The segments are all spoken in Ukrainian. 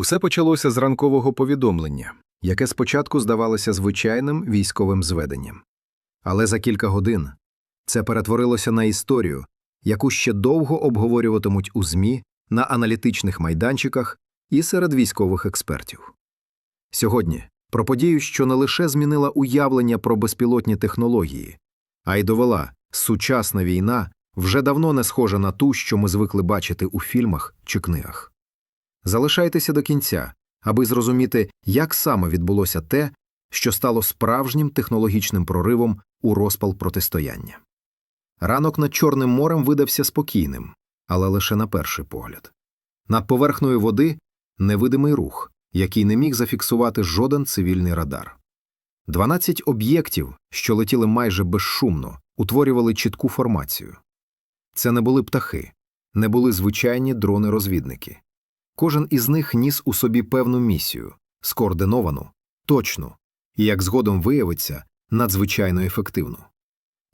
Усе почалося з ранкового повідомлення, яке спочатку здавалося звичайним військовим зведенням. Але за кілька годин це перетворилося на історію, яку ще довго обговорюватимуть у ЗМІ, на аналітичних майданчиках і серед військових експертів. Сьогодні про подію, що не лише змінила уявлення про безпілотні технології, а й довела, сучасна війна вже давно не схожа на ту, що ми звикли бачити у фільмах чи книгах. Залишайтеся до кінця, аби зрозуміти, як саме відбулося те, що стало справжнім технологічним проривом у розпал протистояння. Ранок над Чорним морем видався спокійним, але лише на перший погляд. Над поверхнею води невидимий рух, який не міг зафіксувати жоден цивільний радар. Дванадцять об'єктів, що летіли майже безшумно, утворювали чітку формацію. Це не були птахи, не були звичайні дрони-розвідники. Кожен із них ніс у собі певну місію, скоординовану, точну і, як згодом виявиться, надзвичайно ефективну.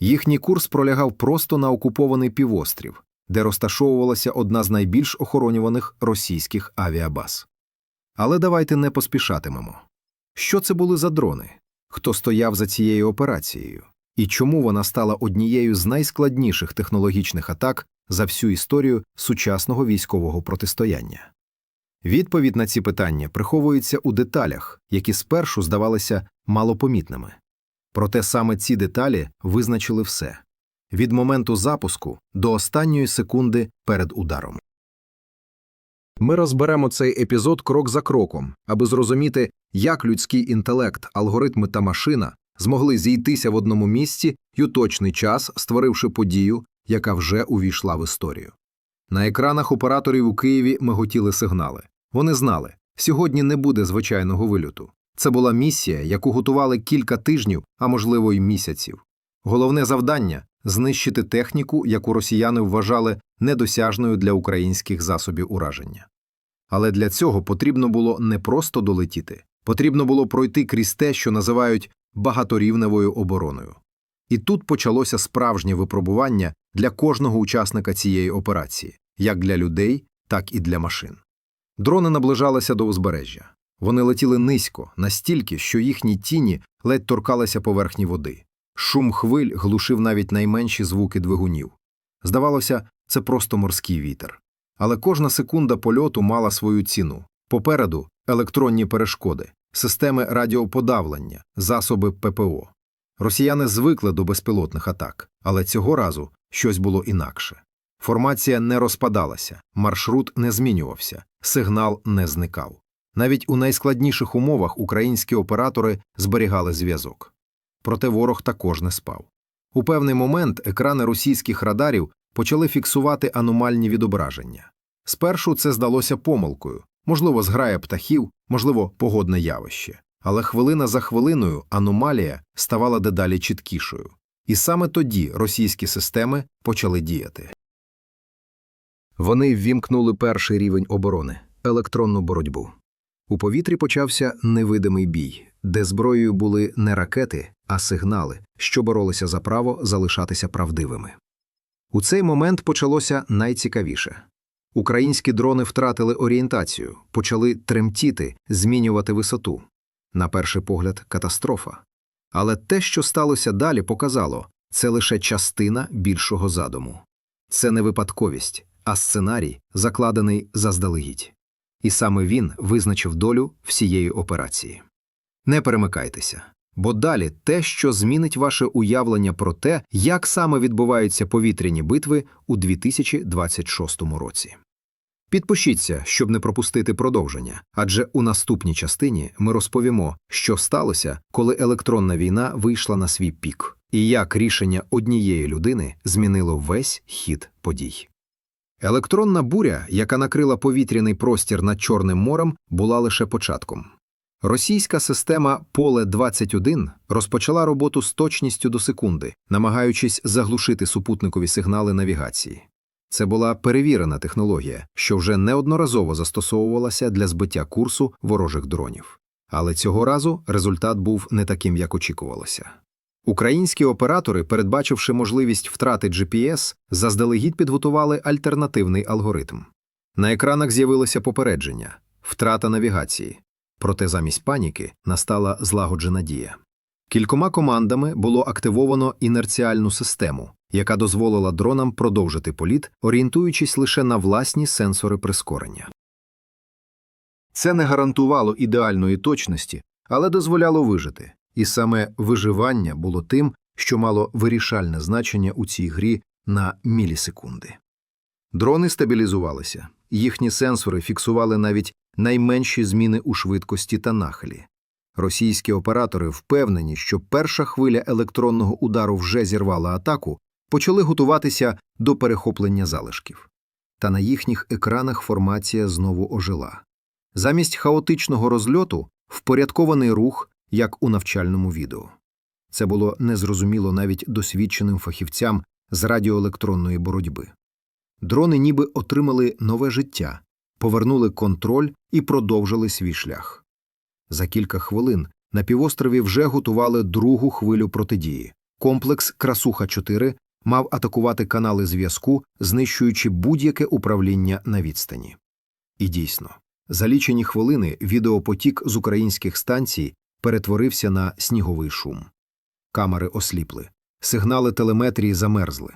Їхній курс пролягав просто на окупований півострів, де розташовувалася одна з найбільш охоронюваних російських авіабаз. Але давайте не поспішатимемо. Що це були за дрони? Хто стояв за цією операцією? І чому вона стала однією з найскладніших технологічних атак за всю історію сучасного військового протистояння? Відповідь на ці питання приховується у деталях, які спершу здавалися малопомітними. Проте саме ці деталі визначили все від моменту запуску до останньої секунди перед ударом. Ми розберемо цей епізод крок за кроком, аби зрозуміти, як людський інтелект, алгоритми та машина змогли зійтися в одному місці й у точний час, створивши подію, яка вже увійшла в історію. На екранах операторів у Києві миготіли сигнали. Вони знали, сьогодні не буде звичайного вильоту. Це була місія, яку готували кілька тижнів, а можливо й місяців. Головне завдання знищити техніку, яку росіяни вважали недосяжною для українських засобів ураження. Але для цього потрібно було не просто долетіти, потрібно було пройти крізь те, що називають багаторівневою обороною. І тут почалося справжнє випробування для кожного учасника цієї операції, як для людей, так і для машин. Дрони наближалися до узбережжя. Вони летіли низько, настільки, що їхні тіні ледь торкалися поверхні води. Шум хвиль глушив навіть найменші звуки двигунів. Здавалося, це просто морський вітер. Але кожна секунда польоту мала свою ціну. Попереду електронні перешкоди, системи радіоподавлення, засоби ППО. Росіяни звикли до безпілотних атак, але цього разу щось було інакше. Формація не розпадалася, маршрут не змінювався, сигнал не зникав. Навіть у найскладніших умовах українські оператори зберігали зв'язок. Проте ворог також не спав. У певний момент екрани російських радарів почали фіксувати аномальні відображення. Спершу це здалося помилкою, можливо, зграя птахів, можливо, погодне явище. Але хвилина за хвилиною аномалія ставала дедалі чіткішою. І саме тоді російські системи почали діяти. Вони ввімкнули перший рівень оборони електронну боротьбу. У повітрі почався невидимий бій, де зброєю були не ракети, а сигнали, що боролися за право залишатися правдивими. У цей момент почалося найцікавіше. Українські дрони втратили орієнтацію, почали тремтіти, змінювати висоту. На перший погляд, катастрофа. Але те, що сталося далі, показало це лише частина більшого задуму. Це не випадковість, а сценарій, закладений заздалегідь. І саме він визначив долю всієї операції. Не перемикайтеся, бо далі те, що змінить ваше уявлення про те, як саме відбуваються повітряні битви у 2026 році. Підпишіться, щоб не пропустити продовження, адже у наступній частині ми розповімо, що сталося, коли електронна війна вийшла на свій пік, і як рішення однієї людини змінило весь хід подій. Електронна буря, яка накрила повітряний простір над Чорним морем, була лише початком. Російська система Поле 21 розпочала роботу з точністю до секунди, намагаючись заглушити супутникові сигнали навігації. Це була перевірена технологія, що вже неодноразово застосовувалася для збиття курсу ворожих дронів. Але цього разу результат був не таким, як очікувалося. Українські оператори, передбачивши можливість втрати GPS, заздалегідь підготували альтернативний алгоритм. На екранах з'явилося попередження втрата навігації. Проте замість паніки настала злагоджена дія. Кількома командами було активовано інерціальну систему, яка дозволила дронам продовжити політ, орієнтуючись лише на власні сенсори прискорення. Це не гарантувало ідеальної точності, але дозволяло вижити, і саме виживання було тим, що мало вирішальне значення у цій грі на мілісекунди. Дрони стабілізувалися, їхні сенсори фіксували навіть найменші зміни у швидкості та нахилі. Російські оператори, впевнені, що перша хвиля електронного удару вже зірвала атаку, почали готуватися до перехоплення залишків. Та на їхніх екранах формація знову ожила. Замість хаотичного розльоту впорядкований рух, як у навчальному відео. Це було незрозуміло навіть досвідченим фахівцям з радіоелектронної боротьби. Дрони ніби отримали нове життя, повернули контроль і продовжили свій шлях. За кілька хвилин на півострові вже готували другу хвилю протидії. Комплекс Красуха 4 мав атакувати канали зв'язку, знищуючи будь-яке управління на відстані. І дійсно, за лічені хвилини відеопотік з українських станцій перетворився на сніговий шум. Камери осліпли, сигнали телеметрії замерзли.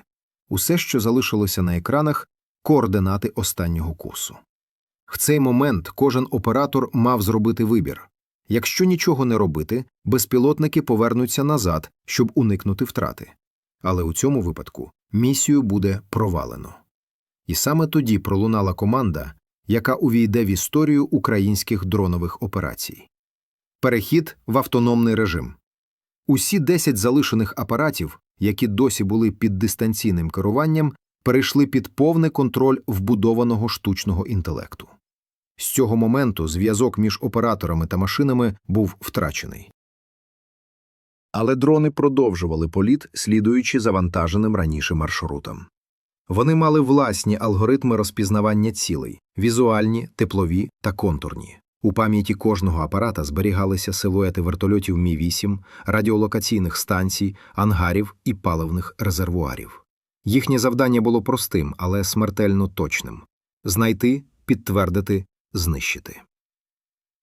Усе, що залишилося на екранах, координати останнього курсу. В цей момент кожен оператор мав зробити вибір. Якщо нічого не робити, безпілотники повернуться назад, щоб уникнути втрати. Але у цьому випадку місію буде провалено. І саме тоді пролунала команда, яка увійде в історію українських дронових операцій. Перехід в автономний режим. Усі 10 залишених апаратів, які досі були під дистанційним керуванням, перейшли під повний контроль вбудованого штучного інтелекту. З цього моменту зв'язок між операторами та машинами був втрачений. Але дрони продовжували політ, слідуючи завантаженим раніше маршрутам. Вони мали власні алгоритми розпізнавання цілей візуальні, теплові та контурні. У пам'яті кожного апарата зберігалися силуети вертольотів Мі-8, радіолокаційних станцій, ангарів і паливних резервуарів. Їхнє завдання було простим, але смертельно точним знайти, підтвердити, знищити.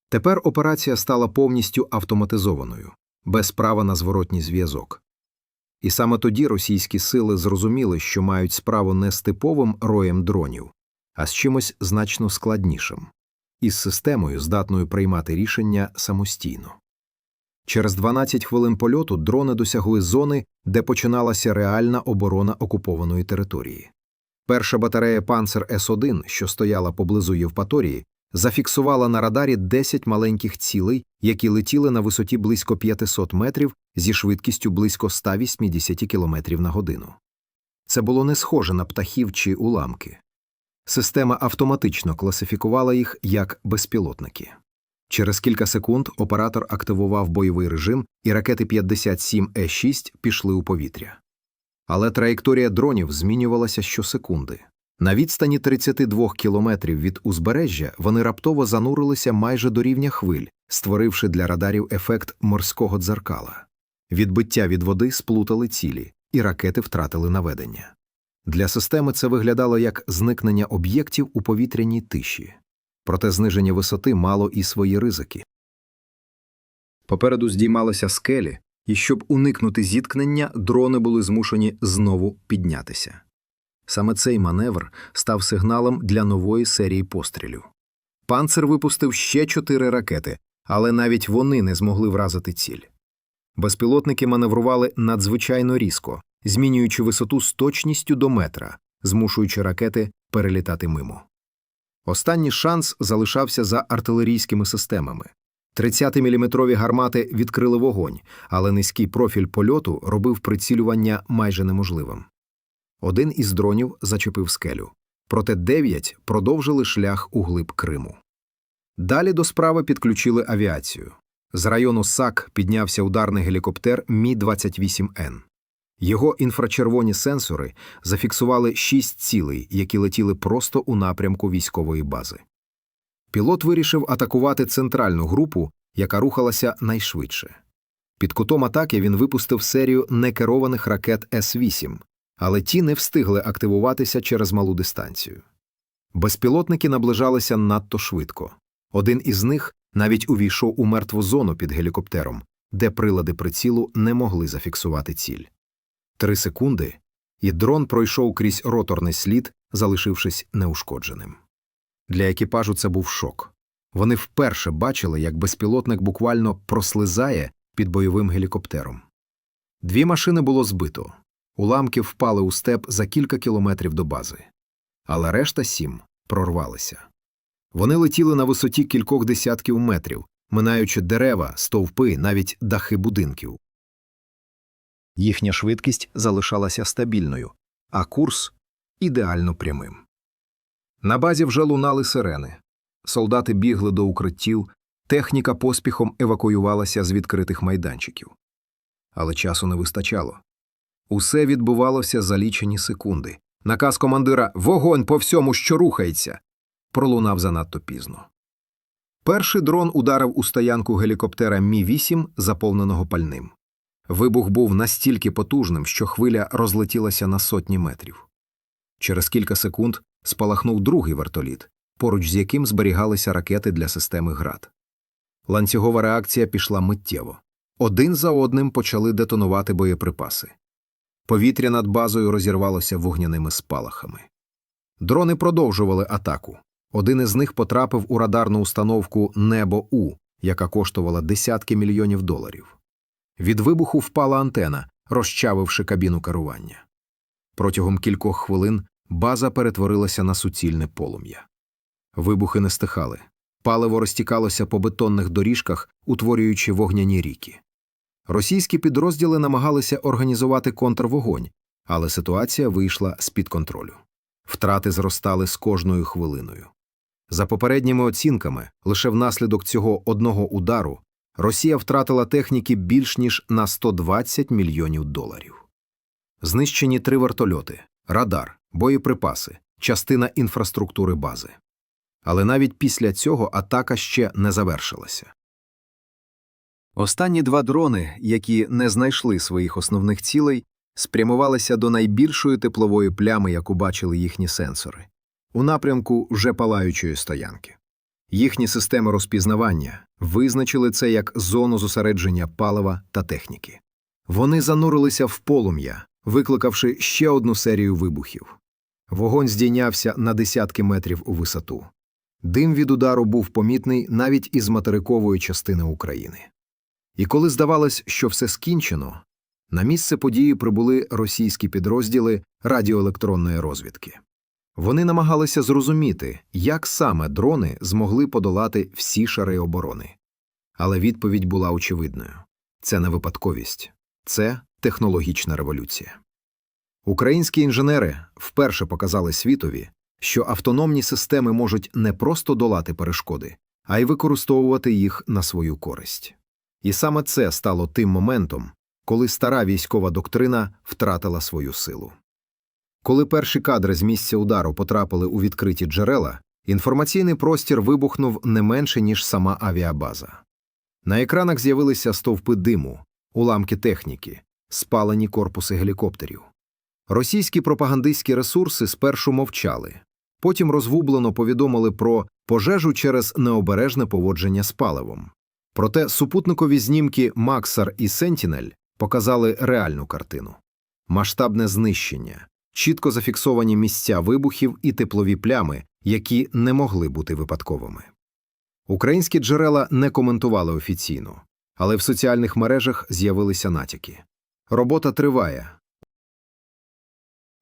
Тепер операція стала повністю автоматизованою, без права на зворотній зв'язок. І саме тоді російські сили зрозуміли, що мають справу не з типовим роєм дронів, а з чимось значно складнішим із системою, здатною приймати рішення самостійно. Через 12 хвилин польоту дрони досягли зони, де починалася реальна оборона окупованої території. Перша батарея Панцер С1, що стояла поблизу Євпаторії, зафіксувала на радарі 10 маленьких цілей, які летіли на висоті близько 500 метрів зі швидкістю близько 180 км на годину. Це було не схоже на птахів чи уламки. Система автоматично класифікувала їх як безпілотники. Через кілька секунд оператор активував бойовий режим, і ракети 57 Е6 пішли у повітря. Але траєкторія дронів змінювалася щосекунди. На відстані 32 кілометрів від узбережжя вони раптово занурилися майже до рівня хвиль, створивши для радарів ефект морського дзеркала. Відбиття від води сплутали цілі, і ракети втратили наведення. Для системи це виглядало як зникнення об'єктів у повітряній тиші, проте зниження висоти мало і свої ризики. Попереду здіймалися скелі, і щоб уникнути зіткнення, дрони були змушені знову піднятися. Саме цей маневр став сигналом для нової серії пострілів. Панцер випустив ще чотири ракети, але навіть вони не змогли вразити ціль. Безпілотники маневрували надзвичайно різко, змінюючи висоту з точністю до метра, змушуючи ракети перелітати мимо. Останній шанс залишався за артилерійськими системами. 30-мм гармати відкрили вогонь, але низький профіль польоту робив прицілювання майже неможливим. Один із дронів зачепив скелю, проте дев'ять продовжили шлях у глиб Криму. Далі до справи підключили авіацію. З району САК піднявся ударний гелікоптер Мі-28Н. Його інфрачервоні сенсори зафіксували шість цілей, які летіли просто у напрямку військової бази. Пілот вирішив атакувати центральну групу, яка рухалася найшвидше. Під кутом атаки він випустив серію некерованих ракет С-8, але ті не встигли активуватися через малу дистанцію. Безпілотники наближалися надто швидко. Один із них навіть увійшов у мертву зону під гелікоптером, де прилади прицілу не могли зафіксувати ціль. Три секунди, і дрон пройшов крізь роторний слід, залишившись неушкодженим. Для екіпажу це був шок. Вони вперше бачили, як безпілотник буквально прослизає під бойовим гелікоптером. Дві машини було збито, уламки впали у степ за кілька кілометрів до бази. Але решта сім прорвалися. Вони летіли на висоті кількох десятків метрів, минаючи дерева, стовпи, навіть дахи будинків. Їхня швидкість залишалася стабільною, а курс ідеально прямим. На базі вже лунали сирени. Солдати бігли до укриттів, техніка поспіхом евакуювалася з відкритих майданчиків. Але часу не вистачало. Усе відбувалося за лічені секунди. Наказ командира Вогонь по всьому, що рухається. пролунав занадто пізно. Перший дрон ударив у стоянку гелікоптера Мі 8 заповненого пальним. Вибух був настільки потужним, що хвиля розлетілася на сотні метрів. Через кілька секунд спалахнув другий вертоліт, поруч з яким зберігалися ракети для системи ГРАД. Ланцюгова реакція пішла миттєво. Один за одним почали детонувати боєприпаси. Повітря над базою розірвалося вогняними спалахами. Дрони продовжували атаку. Один із них потрапив у радарну установку Небо У, яка коштувала десятки мільйонів доларів. Від вибуху впала антена, розчавивши кабіну керування. Протягом кількох хвилин база перетворилася на суцільне полум'я. Вибухи не стихали. Паливо розтікалося по бетонних доріжках, утворюючи вогняні ріки. Російські підрозділи намагалися організувати контрвогонь, але ситуація вийшла з-під контролю. Втрати зростали з кожною хвилиною. За попередніми оцінками, лише внаслідок цього одного удару Росія втратила техніки більш ніж на 120 мільйонів доларів. Знищені три вертольоти, радар, боєприпаси, частина інфраструктури бази. Але навіть після цього атака ще не завершилася. Останні два дрони, які не знайшли своїх основних цілей, спрямувалися до найбільшої теплової плями, яку бачили їхні сенсори, у напрямку вже палаючої стоянки. Їхні системи розпізнавання визначили це як зону зосередження палива та техніки. Вони занурилися в полум'я, викликавши ще одну серію вибухів. Вогонь здійнявся на десятки метрів у висоту. Дим від удару був помітний навіть із материкової частини України. І коли здавалось, що все скінчено, на місце події прибули російські підрозділи радіоелектронної розвідки. Вони намагалися зрозуміти, як саме дрони змогли подолати всі шари оборони. Але відповідь була очевидною це не випадковість, це технологічна революція. Українські інженери вперше показали світові, що автономні системи можуть не просто долати перешкоди, а й використовувати їх на свою користь. І саме це стало тим моментом, коли стара військова доктрина втратила свою силу. Коли перші кадри з місця удару потрапили у відкриті джерела, інформаційний простір вибухнув не менше, ніж сама авіабаза. На екранах з'явилися стовпи диму, уламки техніки, спалені корпуси гелікоптерів. Російські пропагандистські ресурси спершу мовчали, потім розгублено повідомили про пожежу через необережне поводження з паливом. Проте супутникові знімки Максар і Сентінель показали реальну картину масштабне знищення, чітко зафіксовані місця вибухів і теплові плями, які не могли бути випадковими. Українські джерела не коментували офіційно, але в соціальних мережах з'явилися натяки. Робота триває.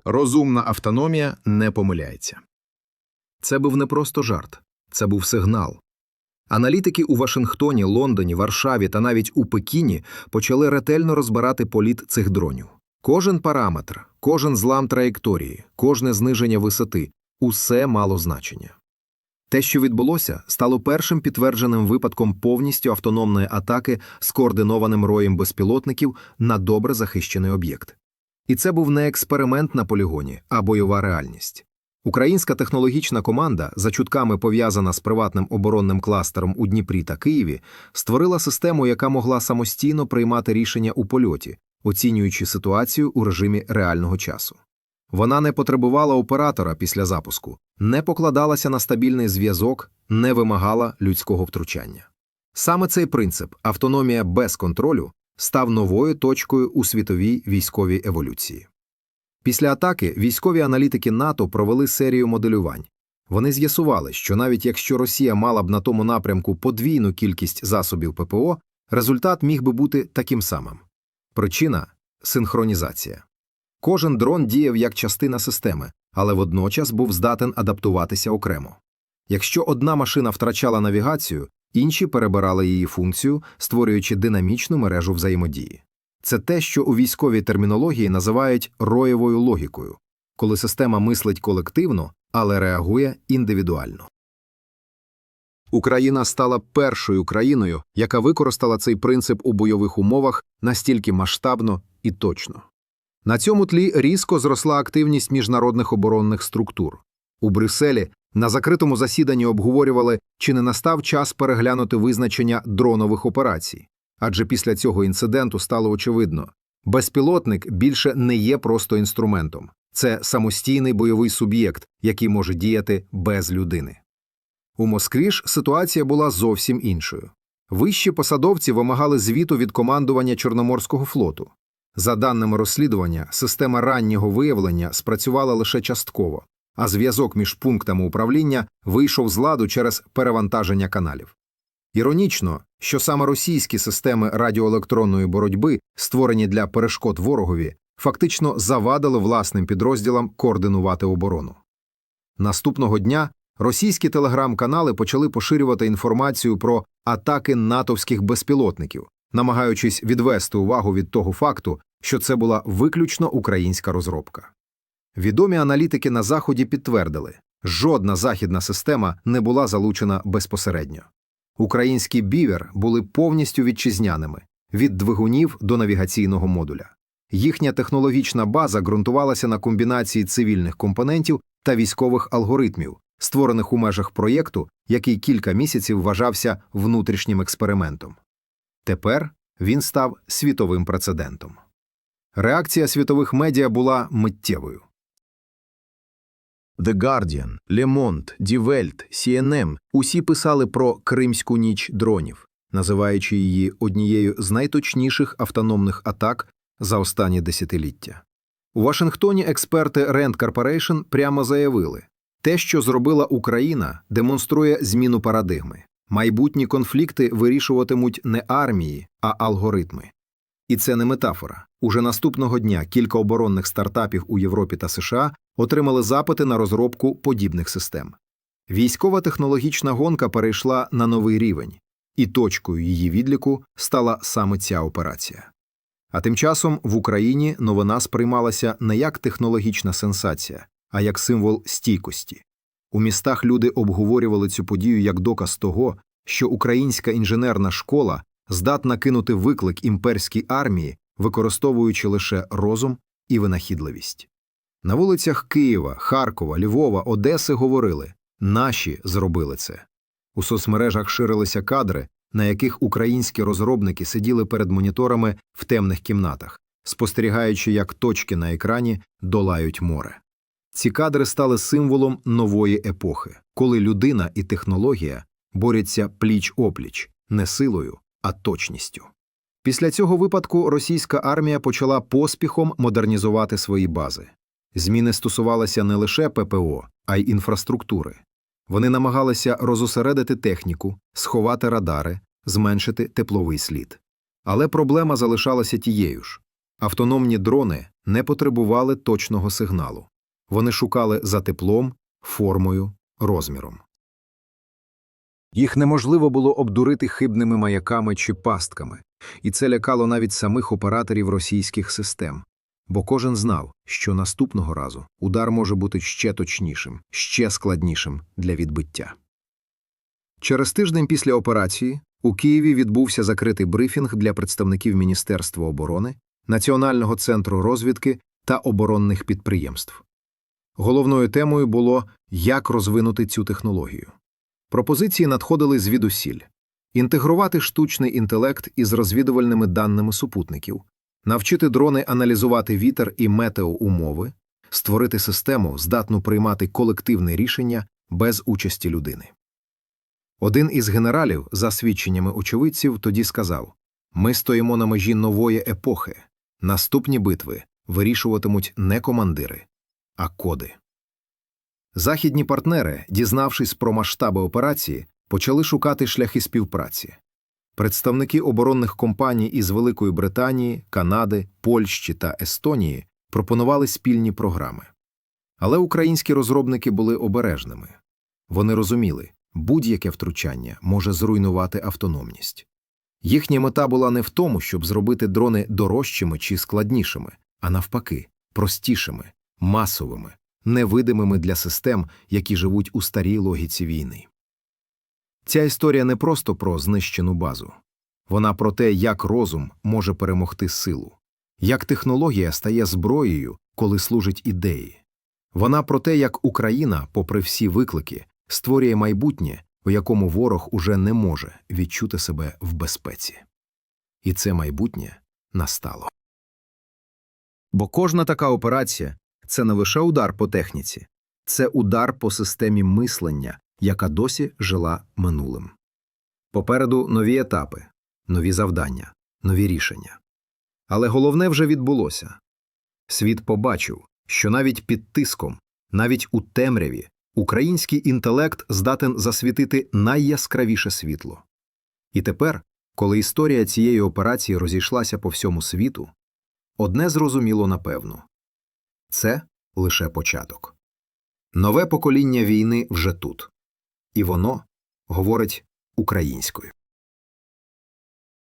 Розумна автономія не помиляється. Це був не просто жарт, це був сигнал. Аналітики у Вашингтоні, Лондоні, Варшаві та навіть у Пекіні почали ретельно розбирати політ цих дронів. Кожен параметр, кожен злам траєкторії, кожне зниження висоти усе мало значення. Те, що відбулося, стало першим підтвердженим випадком повністю автономної атаки з координованим роєм безпілотників на добре захищений об'єкт. І це був не експеримент на полігоні, а бойова реальність. Українська технологічна команда, за чутками пов'язана з приватним оборонним кластером у Дніпрі та Києві, створила систему, яка могла самостійно приймати рішення у польоті, оцінюючи ситуацію у режимі реального часу. Вона не потребувала оператора після запуску, не покладалася на стабільний зв'язок не вимагала людського втручання. Саме цей принцип автономія без контролю став новою точкою у світовій військовій еволюції. Після атаки військові аналітики НАТО провели серію моделювань. Вони з'ясували, що навіть якщо Росія мала б на тому напрямку подвійну кількість засобів ППО, результат міг би бути таким самим. Причина синхронізація. Кожен дрон діяв як частина системи, але водночас був здатен адаптуватися окремо. Якщо одна машина втрачала навігацію, інші перебирали її функцію, створюючи динамічну мережу взаємодії. Це те, що у військовій термінології називають роєвою логікою, коли система мислить колективно, але реагує індивідуально. Україна стала першою країною, яка використала цей принцип у бойових умовах настільки масштабно і точно. На цьому тлі різко зросла активність міжнародних оборонних структур. У Брюсселі на закритому засіданні обговорювали, чи не настав час переглянути визначення дронових операцій. Адже після цього інциденту стало очевидно, безпілотник більше не є просто інструментом, це самостійний бойовий суб'єкт, який може діяти без людини. У Москві ж ситуація була зовсім іншою. Вищі посадовці вимагали звіту від командування Чорноморського флоту. За даними розслідування, система раннього виявлення спрацювала лише частково, а зв'язок між пунктами управління вийшов з ладу через перевантаження каналів. Іронічно, що саме російські системи радіоелектронної боротьби, створені для перешкод ворогові, фактично завадили власним підрозділам координувати оборону. Наступного дня російські телеграм-канали почали поширювати інформацію про атаки натовських безпілотників, намагаючись відвести увагу від того факту, що це була виключно українська розробка. Відомі аналітики на Заході підтвердили, жодна західна система не була залучена безпосередньо. Українські бівер були повністю вітчизняними від двигунів до навігаційного модуля. Їхня технологічна база ґрунтувалася на комбінації цивільних компонентів та військових алгоритмів, створених у межах проєкту, який кілька місяців вважався внутрішнім експериментом. Тепер він став світовим прецедентом. Реакція світових медіа була миттєвою. The Guardian, Le Monde, Die Welt, CNN – усі писали про Кримську ніч дронів, називаючи її однією з найточніших автономних атак за останні десятиліття. У Вашингтоні експерти Rand Corporation прямо заявили, те, що зробила Україна, демонструє зміну парадигми. Майбутні конфлікти вирішуватимуть не армії, а алгоритми. І це не метафора. Уже наступного дня кілька оборонних стартапів у Європі та США отримали запити на розробку подібних систем. Військова технологічна гонка перейшла на новий рівень, і точкою її відліку стала саме ця операція. А тим часом в Україні новина сприймалася не як технологічна сенсація, а як символ стійкості. У містах люди обговорювали цю подію як доказ того, що українська інженерна школа здатна кинути виклик імперській армії, використовуючи лише розум і винахідливість. На вулицях Києва, Харкова, Львова, Одеси говорили наші зробили це. У соцмережах ширилися кадри, на яких українські розробники сиділи перед моніторами в темних кімнатах, спостерігаючи, як точки на екрані долають море. Ці кадри стали символом нової епохи, коли людина і технологія борються пліч опліч, не силою, а точністю. Після цього випадку російська армія почала поспіхом модернізувати свої бази. Зміни стосувалися не лише ППО, а й інфраструктури. Вони намагалися розосередити техніку, сховати радари, зменшити тепловий слід. Але проблема залишалася тією ж автономні дрони не потребували точного сигналу. Вони шукали за теплом, формою, розміром. Їх неможливо було обдурити хибними маяками чи пастками, і це лякало навіть самих операторів російських систем, бо кожен знав, що наступного разу удар може бути ще точнішим, ще складнішим для відбиття. Через тиждень після операції у Києві відбувся закритий брифінг для представників Міністерства оборони, Національного центру розвідки та оборонних підприємств. Головною темою було, як розвинути цю технологію. Пропозиції надходили звідусіль інтегрувати штучний інтелект із розвідувальними даними супутників, навчити дрони аналізувати вітер і метеоумови, створити систему, здатну приймати колективне рішення без участі людини. Один із генералів, за свідченнями очевидців, тоді сказав Ми стоїмо на межі нової епохи. Наступні битви вирішуватимуть не командири, а коди. Західні партнери, дізнавшись про масштаби операції, почали шукати шляхи співпраці. Представники оборонних компаній із Великої Британії, Канади, Польщі та Естонії пропонували спільні програми. Але українські розробники були обережними. Вони розуміли, будь-яке втручання може зруйнувати автономність. Їхня мета була не в тому, щоб зробити дрони дорожчими чи складнішими, а навпаки, простішими, масовими, невидимими для систем, які живуть у старій логіці війни. Ця історія не просто про знищену базу. Вона про те, як розум може перемогти силу, як технологія стає зброєю, коли служить ідеї. Вона про те, як Україна, попри всі виклики, створює майбутнє, у якому ворог уже не може відчути себе в безпеці. І це майбутнє настало. Бо кожна така операція це не лише удар по техніці, це удар по системі мислення, яка досі жила минулим. Попереду нові етапи, нові завдання, нові рішення. Але головне вже відбулося. Світ побачив, що навіть під тиском, навіть у темряві, український інтелект здатен засвітити найяскравіше світло. І тепер, коли історія цієї операції розійшлася по всьому світу, одне зрозуміло напевно – це лише початок. Нове покоління війни вже тут, і воно говорить українською.